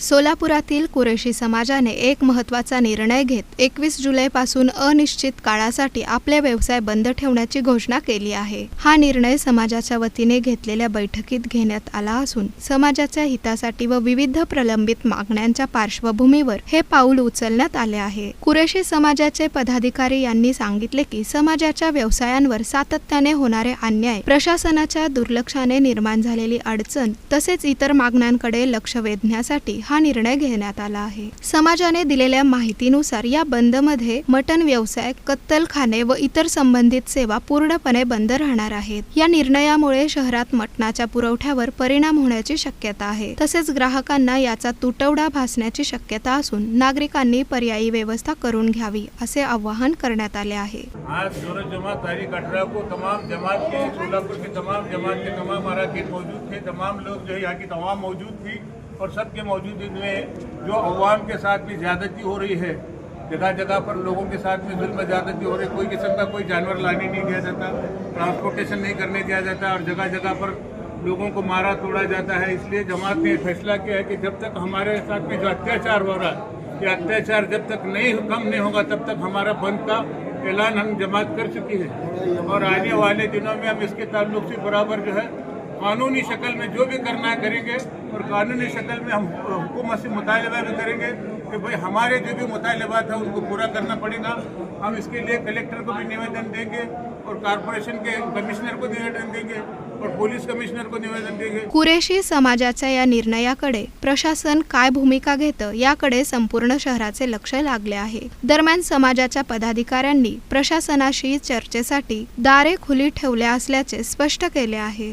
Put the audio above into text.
सोलापुरातील कुरेशी समाजाने एक महत्त्वाचा निर्णय घेत एकवीस जुलैपासून अनिश्चित काळासाठी आपले व्यवसाय बंद ठेवण्याची घोषणा केली आहे. हा निर्णय समाजाच्या वतीने घेतलेल्या बैठकीत घेण्यात आला असून समाजाच्या हितासाठी व विविध प्रलंबित मागण्यांच्या पार्श्वभूमीवर हे पाऊल उचलण्यात आले आहे. कुरेशी समाजाचे पदाधिकारी यांनी सांगितले की समाजाच्या व्यवसायांवर सातत्याने होणारे अन्याय प्रशासनाच्या दुर्लक्षाने निर्माण झालेली अडचण तसेच इतर मागण्यांकडे लक्ष वेधण्यासाठी हा निर्णय घेण्यात आला आहे. समाजाने दिलेल्या माहितीनुसार या बंदमध्ये मटन व्यवसाय कत्तलखाने व इतर संबंधित सेवा पूर्णपणे बंद राहणार आहेत. या निर्णयामुळे शहरात मटणाच्या पुरवठ्यावर परिणाम होण्याची शक्यता आहे. तसेच ग्राहकांना याचा तुटवडा भासण्याची शक्यता असून नागरिकांनी पर्यायी व्यवस्था करून घ्यावी असे आवाहन करण्यात आले आहे. आज सूरज जमात तारीख अठारह को तमाम जमात के सोलापुर के तमाम जमात के तमाम अरकान मौजूद थे. तमाम लोग जो है यहाँ की तमाम मौजूद थी. और सबके मौजूदगी में जो अवाम के साथ भी ज़्यादती हो रही है, जगह जगह पर लोगों के साथ में जुल्म ज़्यादती हो रही है, कोई किस्म का कोई जानवर लाने नहीं दिया जाता ट्रांसपोर्टेशन नहीं करने दिया जाता और जगह जगह पर लोगों को मारा तोड़ा जाता है। इसलिए जमात ने फैसला किया है कि जब तक हमारे साथ में जो अत्याचार हो रहा है, ये अत्याचार जब तक नहीं, कम नहीं होगा, तब तक हमारा बंद का ऐलान हम जमात कर चुकी है। और आने वाले दिनों में हम इसके ताल्लुक से बराबर जो है कानूनी शक्ल में जो भी करना है करेंगे और कानूनी शक्ल में हम हुकूमत से मुतालबा भी करेंगे कि भाई हमारे जो भी मुतालबा था उनको पूरा करना पड़ेगा। हम इसके लिए कलेक्टर को भी निवेदन देंगे और कॉरपोरेशन के कमिश्नर को निवेदन देंगे और पोलीस कमिश्नर को निवेदन देंगे। कुरेशी समाजाच्या या निर्णयाकडे प्रशासन काय भूमिका घेतं याकडे संपूर्ण शहराचे लक्ष लागले आहे. दरम्यान समाजाच्या पदाधिकाऱ्यांनी प्रशासनाशी चर्चेसाठी दारे खुली ठेवल्या असल्याचे स्पष्ट केले आहे.